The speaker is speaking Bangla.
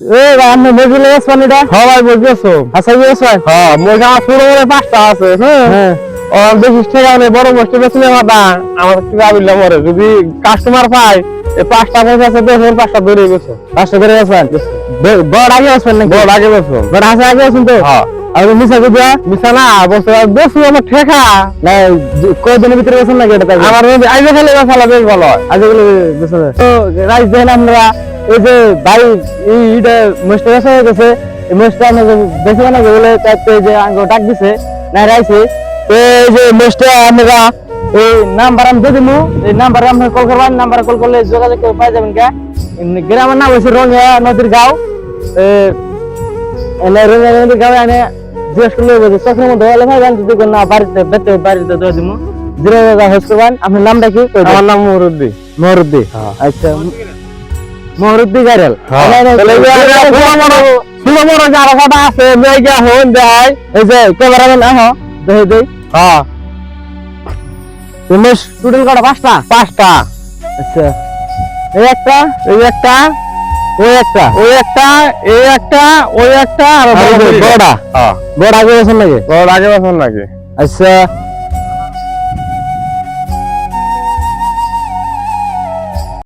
ভাই আপনি বুঝলে হ্যাঁ ভাই আচ্ছা হ্যাঁ। মোর পুরো মনে পাঁচটা আছে হ্যাঁ? ও বেশি টাকা বড় বস্তু বেচলে মাথা আমার কি ভাবিলে মরে যদি কাস্টমার পাই এই পাঁচটা পয়সা আছে দেখুন পাঁচটা ধরে গেছো পাঁচশো করে গেছেন বড় আগে আসবেন নাকি? বড় আগে বেছো বড় হাসে আগে আসুন তো? হ্যাঁ। আর মিশা কুদিয়া? মিশা না বসে বেশি আমার ঠেকা। না ভিতরে গেছেন নাকি এটা আমার বেসালা বেশ ভালো আজগুলো তো রাইস দেন আমরা এই যে ভাই এই এটা মোস্ট বেসা হয়ে গেছে। মোস্টটা আমরা বেশি না বলে চাইতে যে আঙ্গ ডাক দিছে না রাইছে। এই যে মোস্টটা আমরা এই নাম্বার আমি দিয়ে দিমু। এই নাম্বারে আপনি কল করবেন নাম্বারে কল করলে যোগাযোগ করে পাই যাবেন কে? গ্রামের নাম হচ্ছে রঙিয়া নদীর গাঁও। রঙিয়া নদীর গাঁও এনে জিজ্ঞেস করলে বলছে চক্রের মধ্যে হলে ভাই জানতে দিবেন না বাড়িতে বেতে বাড়িতে দিয়ে দিমু। জিরো হোস করবেন আপনার নামটা কি? আমার নাম মুরুদ্দি। মহরুদ্দি হ্যাঁ। আচ্ছা মহরুদ্দি গাইরাল বড় বড় আছে হন দেয়। এই যে ক্যামেরাম্যান আহ দেখে দেই হ্যাঁ। তুমি স্টুডেন্ট কটা পাঁচটা? পাঁচটা। আচ্ছা। এই একটা এই একটা ওই একটা ওই একটা এই একটা ওই একটা আর বড় বড়টা। হ্যাঁ। আগে বড় আগে বছর নাকি? আচ্ছা।